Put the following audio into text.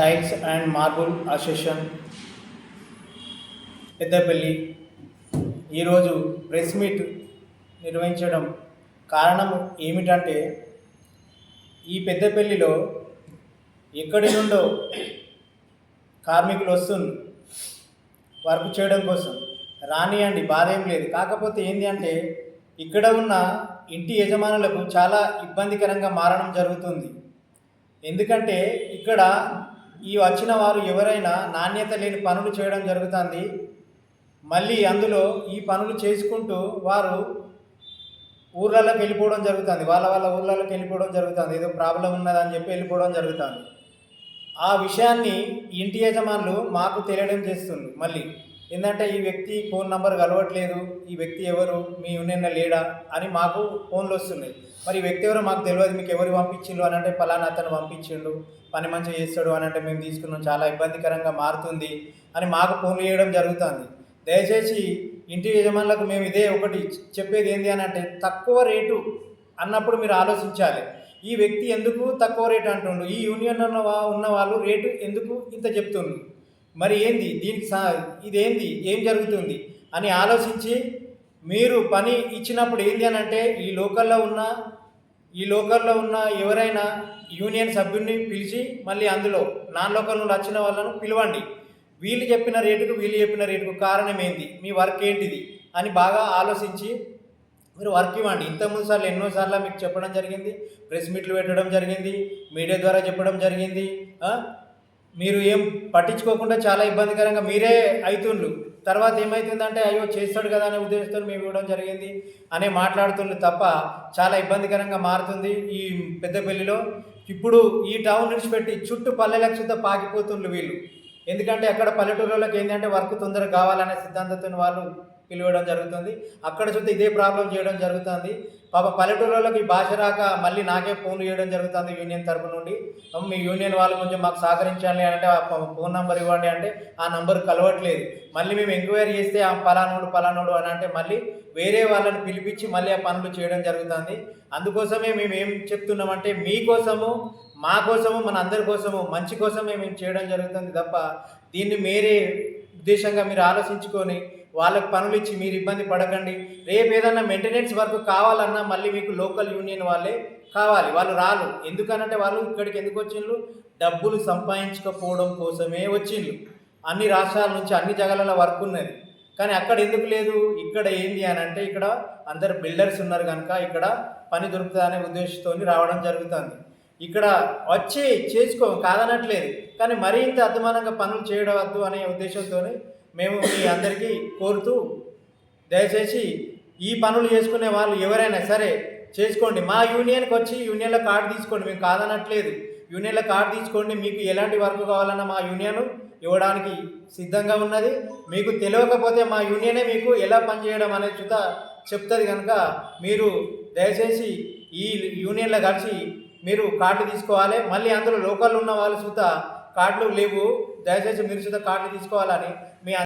Tiles and marble association Peddapalli. ఈరోజు press meet నిర్వహించడం కారణం ఏమిటంటే ఈ పెద్దపల్లిలో ఎక్కడి నుండో కార్మికులు వస్తుంది వర్క్ చేయడం కోసం. రానియండి బాధ ఏం లేదు. కాకపోతే ఏంటి అంటే ఇక్కడ ఉన్న ఇంటి యజమానులకు చాలా ఇబ్బందికరంగా మారడం జరుగుతుంది. ఎందుకంటే ఇక్కడ ఈ వచ్చిన వారు ఎవరైనా నాణ్యత లేని పనులు చేయడం జరుగుతుంది. మళ్ళీ అందులో ఈ పనులు చేసుకుంటూ వారు ఊర్లలోకి వెళ్ళిపోవడం జరుగుతుంది. వాళ్ళ వాళ్ళ ఊర్లలోకి వెళ్ళిపోవడం జరుగుతుంది. ఏదో ప్రాబ్లం ఉన్నదని చెప్పి వెళ్ళిపోవడం జరుగుతుంది. ఆ విషయాన్ని ఇంటి యజమానులు మాకు తెలియడం చేస్తుంది మళ్ళీ. ఏంటంటే ఈ వ్యక్తి ఫోన్ నంబర్ కలవట్లేదు ఈ వ్యక్తి ఎవరు మీ యూనియన్లో లేడా అని మాకు ఫోన్లు వస్తున్నాయి. మరి ఈ వ్యక్తి ఎవరో మాకు తెలియదు మీకు ఎవరు పంపించిండు అని అంటే ఫలానా అతను పంపించిండు పని మంచిగా చేస్తాడు అని అంటే మేము తీసుకున్నాం చాలా ఇబ్బందికరంగా మారుతుంది అని మాకు ఫోన్లు చేయడం జరుగుతుంది. దయచేసి ఇంటి యజమానులకు మేము ఇదే ఒకటి చెప్పేది ఏంటి అని అంటే తక్కువ రేటు అన్నప్పుడు మీరు ఆలోచించాలి. ఈ వ్యక్తి ఎందుకు తక్కువ రేటు అంటుండు? ఈ యూనియన్లో ఉన్న వాళ్ళు రేటు ఎందుకు ఇంత చెప్తుండ్రు? మరి ఏంది? దీనికి సా ఇదేంది? ఏం జరుగుతుంది? అని ఆలోచించి మీరు పని ఇచ్చినప్పుడు ఏంది అని అంటే ఈ లోకల్లో ఉన్న ఈ లోకల్లో ఉన్న ఎవరైనా యూనియన్ సభ్యుడిని పిలిచి మళ్ళీ అందులో నాన్ లోకల్ నుండి వచ్చిన వాళ్ళను పిలవండి. వీళ్ళు చెప్పిన రేటుకు వీళ్ళు చెప్పిన రేటుకు కారణం ఏంటి మీ వర్క్ ఏంటిది? అని బాగా ఆలోచించి మీరు వర్క్ ఇవ్వండి. ఇంతకుముందు సార్లు ఎన్నోసార్లు మీకు చెప్పడం జరిగింది. ప్రెస్ మీట్లు పెట్టడం జరిగింది. మీడియా ద్వారా చెప్పడం జరిగింది. మీరు ఏం పట్టించుకోకుండా చాలా ఇబ్బందికరంగా మీరే అవుతుండ్రు తర్వాత ఏమవుతుందంటే అయ్యో చేస్తాడు కదా అనే ఉద్దేశంతో మేము ఇవ్వడం జరిగింది. అనే మాట్లాడుతుండ్రు తప్ప చాలా ఇబ్బందికరంగా మారుతుంది ఈ పెద్దపల్లిలో ఇప్పుడు ఈ టౌన్ విడిచిపెట్టి చుట్టూ పల్లెలకు సుద్ధా పాకిపోతుండ్రు వీళ్ళు. ఎందుకంటే అక్కడ పల్లెటూరులోకి ఏంటంటే వర్క్ తొందరగా కావాలనే సిద్ధాంతంతో వాళ్ళు పిలవడం జరుగుతుంది. అక్కడ చూస్తే ఇదే ప్రాబ్లం చేయడం జరుగుతుంది. పాప పల్లెటూరులోకి ఈ భాష రాక మళ్ళీ నాకే ఫోన్ చేయడం జరుగుతుంది యూనియన్ తరపు నుండి. మీ యూనియన్ వాళ్ళు కొంచెం మాకు సహకరించాలి అంటే ఆ ఫోన్ నెంబర్ ఇవ్వండి అంటే ఆ నంబర్ కలవట్లేదు. మళ్ళీ మేము ఎంక్వైరీ చేస్తే ఆ పలానోడు పలానోడు అని అంటే మళ్ళీ వేరే వాళ్ళని పిలిపించి మళ్ళీ ఆ పనులు చేయడం జరుగుతుంది. అందుకోసమే మేము ఏం చెప్తున్నామంటే మీకోసము మా కోసము మన అందరి కోసము మంచి కోసమే మేము చేయడం జరుగుతుంది తప్ప దీన్ని మీరే ఉద్దేశంగా మీరు ఆలోచించుకొని వాళ్ళకి పనులు ఇచ్చి మీరు ఇబ్బంది పడకండి. రేపు ఏదన్నా మెయింటెనెన్స్ వర్క్ కావాలన్నా మళ్ళీ మీకు లోకల్ యూనియన్ వాళ్ళే కావాలి. వాళ్ళు రారు. ఎందుకనంటే వాళ్ళు ఇక్కడికి ఎందుకు వచ్చిండ్రు? డబ్బులు సంపాదించకపోవడం కోసమే వచ్చిండ్రు. అన్ని రాష్ట్రాల నుంచి అన్ని జగాలలో వర్క్ ఉన్నది. కానీ అక్కడ ఎందుకు లేదు? ఇక్కడ ఏంది అని అంటే ఇక్కడ అందరు బిల్డర్స్ ఉన్నారు కనుక ఇక్కడ పని దొరుకుతుంది అనే ఉద్దేశంతో రావడం జరుగుతుంది. ఇక్కడ వచ్చి చేసుకో కాదనట్లేదు. కానీ మరింత ఇంత అధ్వానంగా పనులు చేయడం వద్దు అనే ఉద్దేశంతో మేము మీ అందరికీ కోరుతూ దయచేసి ఈ పనులు చేసుకునే వాళ్ళు ఎవరైనా సరే చేసుకోండి. మా యూనియన్కి వచ్చి యూనియన్లో కార్డు తీసుకోండి. మేము కాదనట్లేదు. యూనియన్లో కార్డు తీసుకోండి. మీకు ఎలాంటి వర్క్ కావాలన్నా మా యూనియన్ ఇవ్వడానికి సిద్ధంగా ఉన్నది. మీకు తెలియకపోతే మా యూనియనే మీకు ఎలా పనిచేయడం అనేది చూత చెప్తుంది కనుక మీరు దయచేసి ఈ యూనియన్లో కలిసి మీరు కార్డు తీసుకోవాలి. మళ్ళీ అందులో లోకల్ ఉన్న వాళ్ళు సుత కార్డులు లేవు. దయచేసి మీరు సుత కార్డులు తీసుకోవాలని మీ